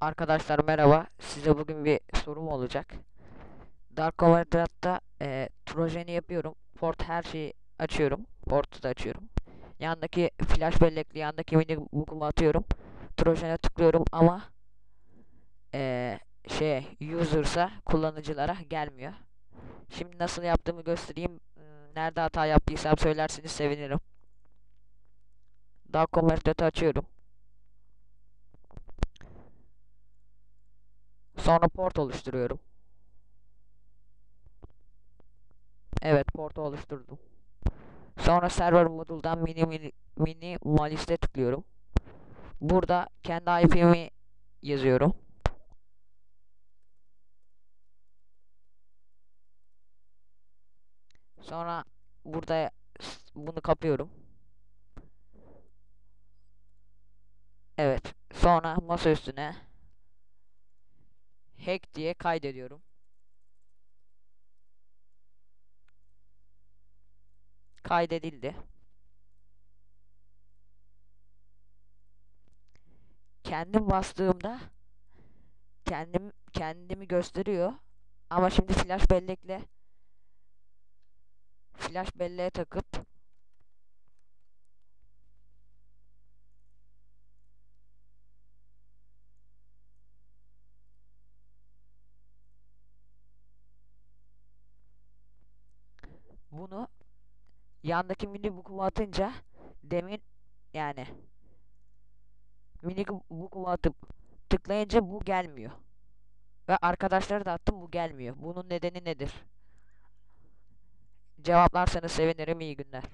Arkadaşlar merhaba. Size bugün bir sorum olacak. Dark Overdraft'ta e, Trojan'ı yapıyorum. Port her şeyi açıyorum. Port'u da açıyorum. Yandaki flash bellekli yandaki mini book'umu atıyorum. Trojan'a tıklıyorum ama e, şey user'sa kullanıcılara gelmiyor. Şimdi nasıl yaptığımı göstereyim. Hmm, Nerede hata yaptıysam söylerseniz sevinirim. Dark Overdraft'ı açıyorum. Sonra port oluşturuyorum. Evet, portu oluşturdum. Sonra server moduldan mini mini, mini maliste tıklıyorum. Burada kendi IP'mi yazıyorum. Sonra burada bunu kapıyorum. Evet. Sonra masa üstüne hack diye kaydediyorum. Kaydedildi. Kendim bastığımda kendim kendimi gösteriyor. Ama şimdi flash bellekle flash belleğe takıp bunu yandaki mini book'uma atınca demin yani mini book'uma atıp tıklayınca bu gelmiyor. Ve arkadaşlara da attım bu gelmiyor. Bunun nedeni nedir? Cevaplarsanız sevinirim iyi günler.